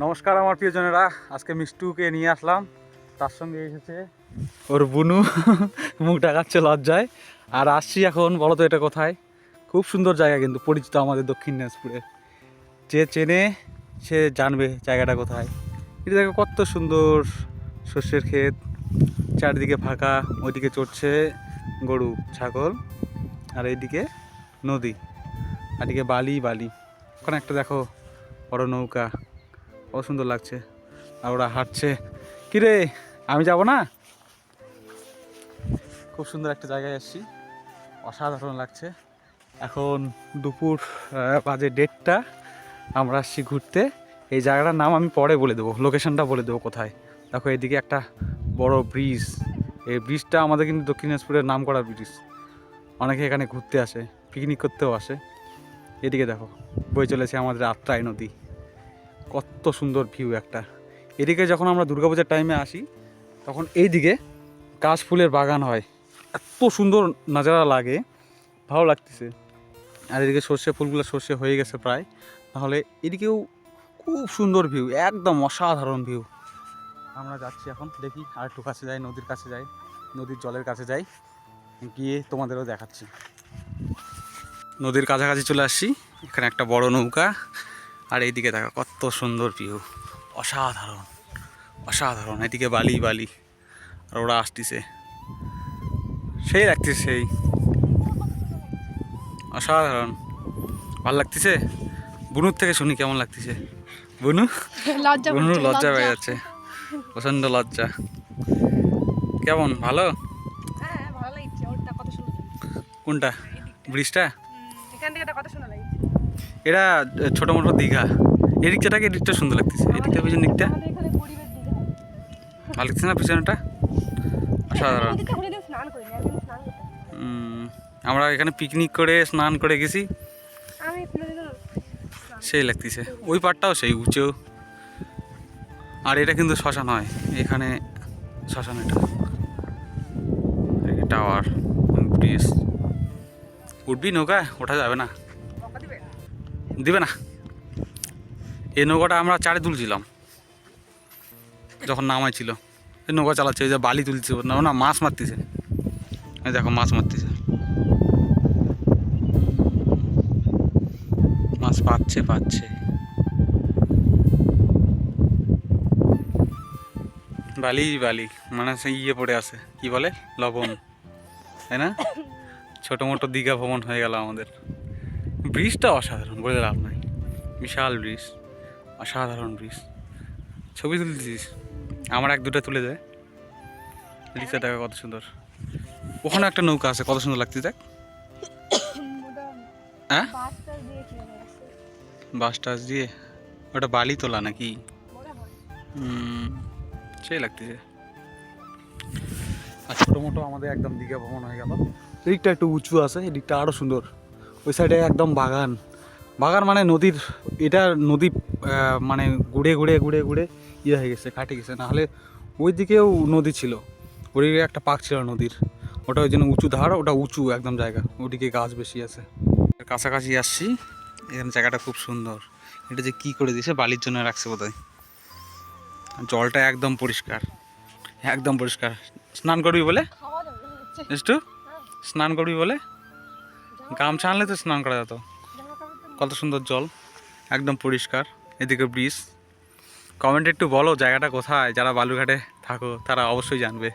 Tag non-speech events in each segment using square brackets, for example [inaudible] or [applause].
নমস্কার আমার প্রিয়জনেরা, আজকে মিষ্টুকে নিয়ে আসলাম। তার সঙ্গে এসেছে ওর বুনু, মুখ ডাকাচ্ছে লজ্জায়। আর আসছি এখন বলো তো এটা কোথায়? খুব সুন্দর জায়গা কিন্তু, পরিচিত আমাদের দক্ষিণ দিনাজপুরে। যে চেনে, সে জানবে জায়গাটা কোথায়। এটা দেখো কত সুন্দর শস্যের ক্ষেত, চারিদিকে ফাঁকা, ওইদিকে চড়ছে গরু, ছাগল, আর এইদিকে নদী, আর এদিকে বালি বালি। ওখানে একটা দেখো বড় নৌকা। কত সুন্দর লাগছে। আর ওরা হাঁটছে। কিরে, আমি যাব না? খুব সুন্দর একটা জায়গায় এসেছি অসাধারণ লাগছে। এখন দুপুর বাজে ডেটটা আমরা আসছি ঘুরতে। এই জায়গাটার নাম আমি পরে বলে দেবো। লোকেশনটা বলে দেবো কোথায়। দেখো, এদিকে একটা বড় ব্রিজ এই ব্রিজটা আমাদের কিন্তু দক্ষিণ দিনাজপুরের নাম করা ব্রিজ অনেকে এখানে ঘুরতে আসে পিকনিক করতেও আসে। এদিকে দেখো বই চলেছে আমাদের আত্রাই নদী। কত সুন্দর ভিউ একটা। এদিকে যখন আমরা দুর্গাপূজার টাইমে আসি, তখন এইদিকে কাশ ফুলের বাগান হয়। এত সুন্দর নাজারা লাগে, ভালো লাগতেছে। আর এদিকে সর্ষে, ফুলগুলো সর্ষে হয়ে গেছে প্রায়। তাহলে এদিকেও খুব সুন্দর ভিউ একদম অসাধারণ ভিউ আমরা যাচ্ছি এখন, দেখি আর একটু কাছে যাই, নদীর কাছে যাই, নদীর জলের কাছে যাই, গিয়ে তোমাদেরও দেখাচ্ছি। নদীর কাছাকাছি চলে আসছি, এখানে একটা বড় নৌকা। আর এইদিকে দেখা কত সুন্দর ভিউ অসাধারণ অসাধারণ। এদিকে বালি বালি। আর ওরা আসতেছে। সেই লাগতেছে সেই। অসাধারণ। ভালো লাগতেছে? বুনুর থেকে শুনি কেমন লাগতেছে? বুনু? লজ্জা বুনুর লজ্জা পেয়ে যাচ্ছে। প্রচণ্ড লজ্জা। কেমন? ভালো? হ্যাঁ। কোনটা? ব্রিজটা? এখান থেকে কত লাগছে এটা ছোটো মোটো দীঘা। এদিকটাকে এদিকটা সুন্দর লাগতেছে। এদিকটা পিছন দিকটা। ভালো লাগতেছে না পিছনটা অসাধারণ। আমরা এখানে পিকনিক করে স্নান করে গেছি। সেই লাগতেছে। ওই পাটটাও সেই উঁচু। আর এটা কিন্তু শ্মশান হয়। এখানে শ্মশান এটা। টাওয়ার ব্রিজ উঠবি নৌকা ওঠা যাবে না। দিবে না। এই নৌকাটা আমরা চারে তুলছিলাম, যখন নামাই ছিল এই নৌকা চালাচ্ছে, এই যে বালি তুলছে, না না, মাছ মারতেছে। এই দেখো, মাছ মারতেছে। মাছ পাচ্ছে পাচ্ছে। বালি বালি মানে সে ইয়ে পড়ে আছে, কি বলে? লবণ, তাই না? ছোটো মোটো দীঘা ভ্রমণ হয়ে গেল আমাদের। ব্রিজটা অসাধারণ, বলে লাভ নাই। বিশাল ব্রিজ, অসাধারণ ব্রিজ। ছবি তুলতেছিস? আমার এক দুটো তুলে দেয় রিক্সা দেখা কত সুন্দর। ওখানে একটা নৌকা আছে, কত সুন্দর লাগছে দেখ। হ্যাঁ? বাস টাস দিয়ে। ওটা বালি তোলা নাকি সেই লাগতেছে। আর ছোটো মোটো আমাদের একদম দীঘা ভ্রমণ হয়ে গেল। এদিকটা একটু উঁচু আছে, এদিকটা আরও সুন্দর। ওই সাইডে একদম বাগান। বাগান মানে নদীর এটা নদী মানে ঘুরে ঘুরে ঘুরে ঘুরে ইয়ে হয়ে গেছে কাটে গেছে। নাহলে ওই দিকেও নদী ছিল। ওদিকে একটা পাক ছিল নদীর। ওটা ওই জন্য উঁচু ধার ওটা উঁচু একদম জায়গা। ওদিকে গাছ বেশি আছে। কাছাকাছি আসছি। এখানে জায়গাটা খুব সুন্দর। এটা যে কি করে দিয়েছে বালির জন্য রাখছে বোধহয়। জলটা একদম পরিষ্কার। একদম পরিষ্কার। স্নান করবি বলে? একটু স্নান করবি বলে? গামছা আনলে তো স্নান করা যেত। কত সুন্দর জল একদম পরিষ্কার এদিকে ব্রিজ। কমেন্টে একটু বলো জায়গাটা কোথায় যারা বালুঘাটে থাকো তারা অবশ্যই জানবে।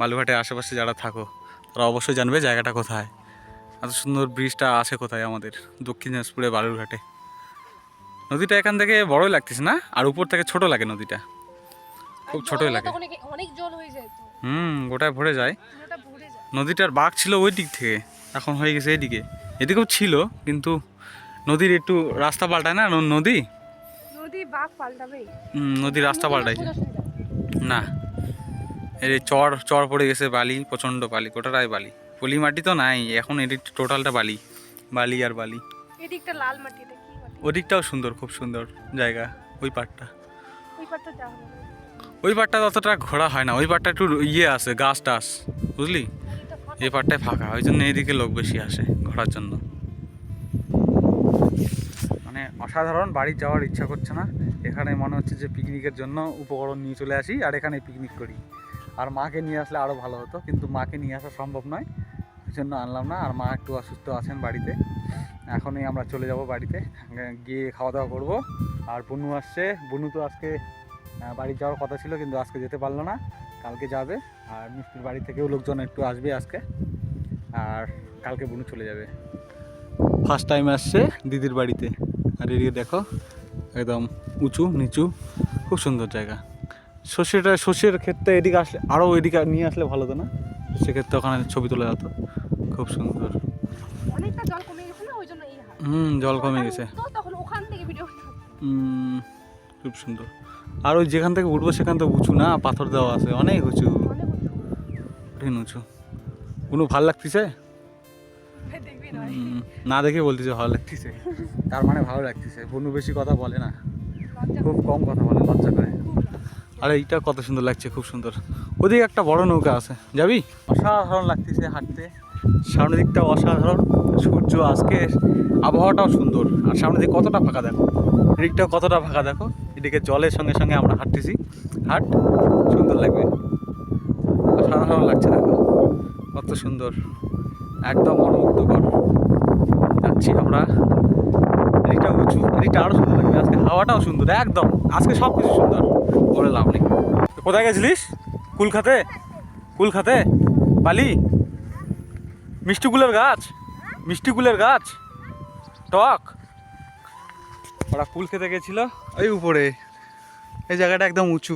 বালুঘাটের আশেপাশে যারা থাকো তারা অবশ্যই জানবে জায়গাটা কোথায়। এত সুন্দর ব্রিজটা আছে কোথায় আমাদের দক্ষিণ দিনাজপুরে বালুরঘাটে। নদীটা এখান থেকে বড়ই লাগতেছে না? আর উপর থেকে ছোট লাগে নদীটা। খুব ছোটই লাগে। অনেক জল হয়ে যায় হুম গোটায় ভরে যায়। নদীটার বাঘ ছিল ওই দিক থেকে এখন হয়ে গেছে এদিকে এদিকেও ছিল কিন্তু নদীর একটু রাস্তা পাল্টায় না? নদী? নদীর রাস্তা পাল্টাইছে। না। এই যে চর চর পড়ে গেছে বালি প্রচণ্ড বালি গোটাটাই বালি। পলি মাটি তো নাই এখন এদিক টোটালটা বালি বালি আর বালি। এদিকটা লাল মাটি এটা ওদিকটাও সুন্দর খুব সুন্দর জায়গা ওই পাটটা ওই পাটটা অতটা ঘোরা হয় না ওই পাটটা একটু ইয়ে আছে গাছ টাছ বুঝলি। এই পাটটায় ফাঁকা ওই জন্য এদিকে লোক বেশি আসে। ঘোরার জন্য। মানে অসাধারণ, বাড়ি যাওয়ার ইচ্ছা করছে না। এখানে মনে হচ্ছে যে পিকনিকের জন্য উপকরণ নিয়ে চলে আসি আর এখানে পিকনিক করি। আর মাকে নিয়ে আসলে আরও ভালো হতো, কিন্তু মাকে নিয়ে আসা সম্ভব নয়। জন্য আনলাম না, আর মা একটু অসুস্থ আছেন বাড়িতে। এখনই আমরা চলে যাব বাড়িতে। গিয়ে খাওয়া দাওয়া করব। আর বুনু আসছে। বুনু তো আজকে বাড়ি যাওয়ার কথা ছিল, কিন্তু আজকে যেতে পারল না। কালকে যাবে। আর মিষ্টির বাড়ি থেকেও লোকজন একটু আসবে আজকে। আর কালকে বুনু চলে যাবে। ফার্স্ট টাইম আসছে দিদির বাড়িতে। আর এদিকে দেখো একদম উঁচু নিচু খুব সুন্দর জায়গা। সর্ষেটা সর্ষের ক্ষেত্রে এদিকে আসলে আরও এদিকে নিয়ে আসলে ভালো হতো না? সেক্ষেত্রে ওখানে ছবি তোলা যেত। খুব সুন্দর। অনেকটা জল কমে গেছে না? ওই জন্য এই হাল হুম জল কমে গেছে। তো তখন ওখান থেকে ভিডিও উম, খুব সুন্দর। আর ওই যেখান থেকে উঠবো সেখান থেকে উঁচু না পাথর দেওয়া আছে। অনেক উঁচু। অনেক উঁচু। কঠিন উঁচু। কোনো ভালো লাগতেছে? না। দেখে বলতেছে ভালো লাগতেছে। তার মানে ভালো লাগতেছে। বনু বেশি কথা বলে না। খুব কম কথা বলে লজ্জা করে। আর এইটা কত সুন্দর লাগছে খুব সুন্দর। ওদিকে একটা বড় নৌকা আছে। যাবি? অসাধারণ লাগতেছে হাঁটতে। সামনের দিকটা অসাধারণ। সূর্য আজকে আবহাওয়াটাও সুন্দর। আর সামনের দিকে কতটা ফাঁকা দেখো? এদিকটাও কতটা ফাঁকা দেখো? এদিকে জলের সঙ্গে সঙ্গে আমরা হাঁটতেছি। হাট সুন্দর লাগবে। অসাধারণ লাগছে দেখো। কত সুন্দর, একদম মনোমুগ্ধকর। যাচ্ছি আমরা। এদিকটা উঁচু, এদিকটা আরও সুন্দর লাগবে। আজকে হাওয়াটাও সুন্দর, একদম। আজকে সব কিছু সুন্দর। বলে লাভ নেই। কোথায় গেছিলিস? কুল খাতে কুল খাতে বালি? মিষ্টি কুলের গাছ? মিষ্টি কুলের গাছ? টক? ওরা কুল খেতে গেছিল। ওই উপরে। এই জায়গাটা একদম উঁচু।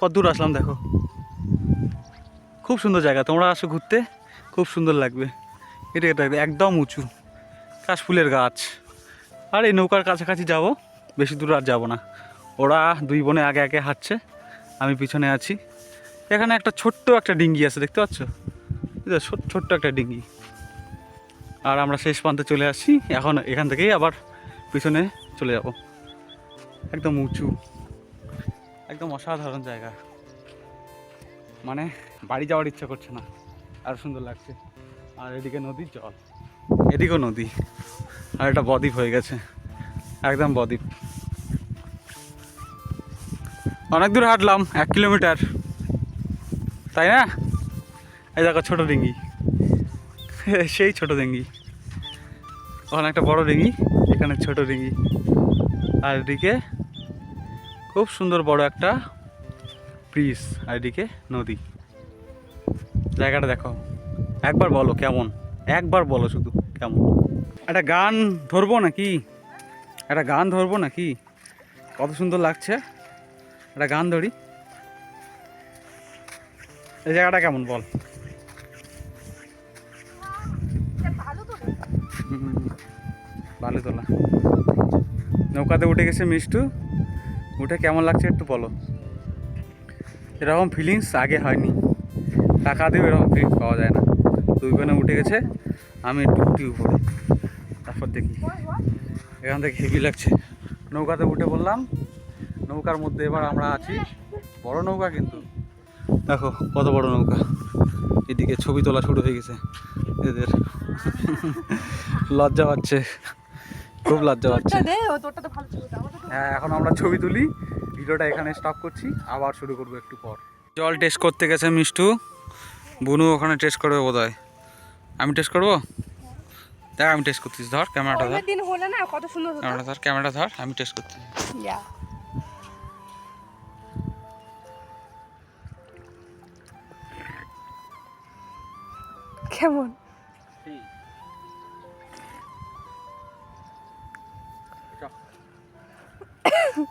কত দূর আসলাম, দেখো। খুব সুন্দর জায়গা, তোমরা আসো ঘুরতে, খুব সুন্দর লাগবে। এটা এটা একদম উঁচু, কাশফুলের গাছ। আর এই নৌকার কাছাকাছি যাব, বেশি দূর আর যাব না। ওরা দুই বোনে আগে আগে হাঁটছে, আমি পিছনে আছি। এখানে একটা ছোট্ট একটা ডিঙ্গি আছে, দেখতে পাচ্ছ? ছোট্ট একটা ডিঙ্গি। আর আমরা শেষ প্রান্তে চলে আসছি এখন এখান থেকেই আবার পিছনে চলে যাব। একদম উঁচু, একদম অসাধারণ জায়গা। মানে বাড়ি যাওয়ার ইচ্ছা করছে না। আর সুন্দর লাগছে। আর এদিকে নদীর জল। এদিকেও নদী। আর এটা বদ্বীপ হয়ে গেছে। একদম বদ্বীপ। অনেক দূর হাঁটলাম, এক কিলোমিটার। তাই না? এই দেখো ছোটো ডিঙ্গি। [laughs] সেই ছোট ডিঙ্গি। ওখানে একটা বড় ডিঙ্গি, এখানে ছোট ডিঙ্গি। আর এদিকে খুব সুন্দর বড় একটা ব্রিজ আর এদিকে নদী। জায়গাটা দেখো। একবার বলো কেমন? একবার বলো শুধু কেমন। একটা গান ধরবো নাকি? একটা গান ধরবো নাকি? কত সুন্দর লাগছে। একটা গান ধরি। এই জায়গাটা কেমন বল? ভালো তোলা। নৌকাতে উঠে গেছে মিষ্টু। উঠে কেমন লাগছে একটু বলো। এরকম ফিলিংস আগে হয়নি। টাকা দিয়েও এরকম ফিলিংস পাওয়া যায় না। দুই বোনে উঠে গেছে আমি একটু উপরে। তারপর দেখি। এখান থেকে হেভি লাগছে। নৌকাতে উঠে বললাম নৌকার মধ্যে এবার আমরা আছি। বড় নৌকা কিন্তু। দেখো কত বড় নৌকা। এদিকে ছবি তোলা শুরু হয়ে গেছে। এদের লজ্জা পাচ্ছে। খুব লজ্জা পাচ্ছে। হ্যাঁ এখন আমরা ছবি তুলি। ভিডিওটা এখানে স্টপ করছি। আবার শুরু করব একটু পর। জল টেস্ট করতে গেছে মিষ্টু। বুনু ওখানে টেস্ট করবে বোধ আমি টেস্ট করব? দেখ আমি টেস্ট করতেছি ধর ক্যামেরাটা ধর। দিন হলে না কত সুন্দর ক্যামেরাটা ধর ক্যামেরাটা ধর আমি টেস্ট করতেছি ইয়া। কেমন?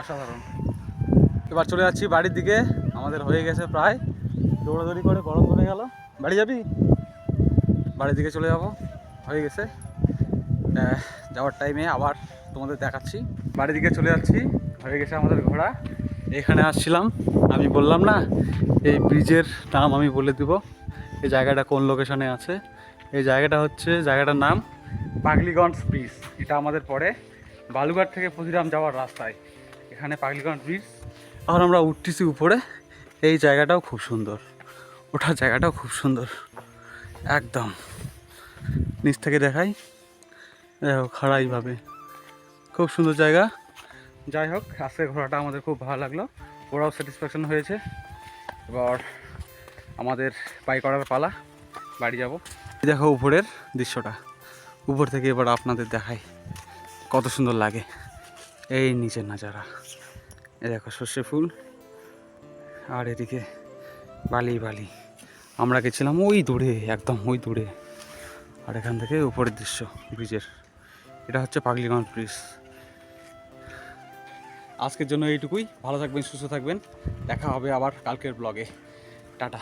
অসাধারণ। এবার চলে যাচ্ছি বাড়ির দিকে। আমাদের হয়ে গেছে প্রায় দৌড়াদৌড়ি করে গরম ধরে গেল। বাড়ি যাবি? বাড়ির দিকে চলে যাব। হয়ে গেছে। যাওয়ার টাইমে আবার তোমাদের দেখাচ্ছি। বাড়ির দিকে চলে যাচ্ছি। হয়ে গেছে আমাদের ঘোড়া। এখানে আসছিলাম। আমি বললাম না, এই ব্রিজের নাম আমি বলে দিব। এই জায়গাটা কোন লোকেশনে আছে? এই জায়গাটা হচ্ছে, জায়গাটার নাম পাগলিগঞ্জ ব্রিজ। এটা আমাদের পরে বালুঘাট থেকে ক্ষুদিরাম যাওয়ার রাস্তায়। এখানে পাগলিগঞ্জ ব্রিজ এখন আমরা উঠতেছি উপরে। এই জায়গাটাও খুব সুন্দর। ওঠার জায়গাটাও খুব সুন্দর। একদম। নিচ থেকে দেখাই। দেখো খাড়াইভাবে খুব সুন্দর জায়গা। যাই হোক আজকে ঘোরাটা আমাদের খুব ভালো লাগল। ওরাও স্যাটিসফ্যাকশন হয়েছে। এবার আমাদের পাই করার পালা। বাড়ি যাব। দেখো উপরের দৃশ্যটা। উপর থেকে এবার আপনাদের দেখাই। কত সুন্দর লাগে। এই নিচের নাজারা। দেখো সর্ষে ফুল আর এদিকে বালি বালি। আমরা গেছিলাম ওই দূরে, একদম ওই দূরে। আর এখান থেকে উপরের দৃশ্য, ব্রিজের। এটা হচ্ছে পাগলিগঞ্জ ব্রিজ। আজকের জন্য এইটুকুই। ভালো থাকবেন, সুস্থ থাকবেন। দেখা হবে আবার কালকের ব্লগে। টাটা।